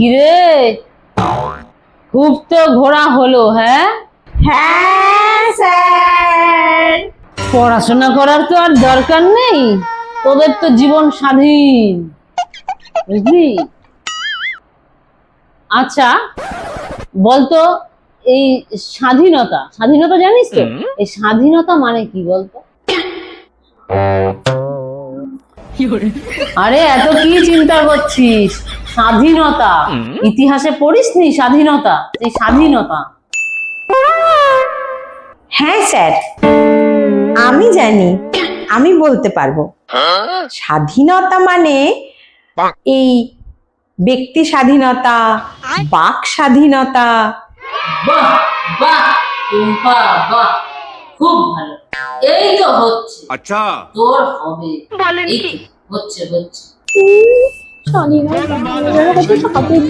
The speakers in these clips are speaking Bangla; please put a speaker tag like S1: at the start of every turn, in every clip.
S1: কিরে? খুব তো ঘোরা হলো হ্যাঁ?
S2: হ্যাঁ স্যার।
S1: পড়াশোনা করার তো আর দরকার নেই। তোদের তো জীবন স্বাধীন। বুঝলি? আচ্ছা বলতো এই স্বাধীনতা স্বাধীনতা জানিস তো? এই স্বাধীনতা মানে কি বলতো? আরে এত কি চিন্তা করছিস? স্বাধীনতা। ইতিহাসে পড়িসনি স্বাধীনতা? এই স্বাধীনতা।
S3: হ্যাঁ স্যার। আমি জানি আমি বলতে পারব। স্বাধীনতা মানে এই ব্যক্তি স্বাধীনতা বাক স্বাধীনতা।
S1: বাহ বাহ বাহ। খুব
S4: আচ্ছা।
S1: তোর হবে। হচ্ছে হচ্ছে।
S5: 少年的人和就是好对对。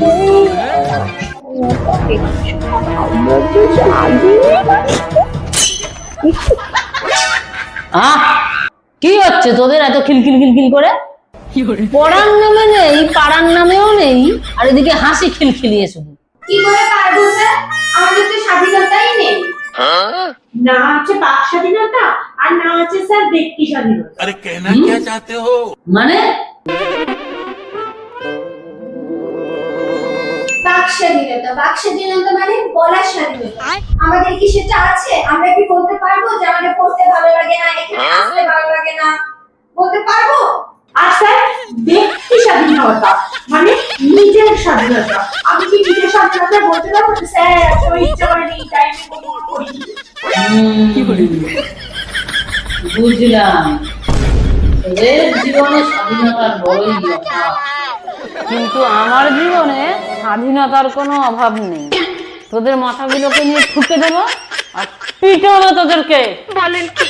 S5: 我到底是好的，就是好的。
S1: 啊？কি হচ্ছে তোদের এত খিলখিল খিলখিল করে পড়ার নামে নেই পাড়ার নামেও নেই আর এদিকে হাসি খিলখিলিয়ে শুধু
S2: কি করে পারব স্যার আমাদের তো স্বাধীনতাই নেই
S6: না আছে বাক স্বাধীনতা আর না আছে স্যার ব্যক্তি স্বাধীনতা
S4: আরে কেনা কে চাতে হো
S1: মানে
S2: বাক স্বাধীনতা বাক স্বাধীনতা মানে বলার স্বাধীনতা আমাদের কি সেটা আছে? আমরা কি বলতে পারব যে আমাদের পড়তে ভালো লাগে না এখানে আসতে ভালো লাগে না? বলতে পারব?
S6: আর স্যার ব্যক্তি স্বাধীনতা মানে নিজের স্বাধীনতা। আমি কি নিজের স্বাধীনতা বলতে পারব? যে, স্যার এত ইচ্ছা করেনি টাইমে কোনো
S1: করিনি। বুঝলাম। তোদের জীবনে স্বাধীনতার বড়ই অভাব কিন্তু আমার জীবনে স্বাধীনতার কোনো অভাব নেই। তোদের মাথাগুলোকে নিয়ে ঠুকে দেবো আর পিটাবো তোদেরকে। বলেন কি?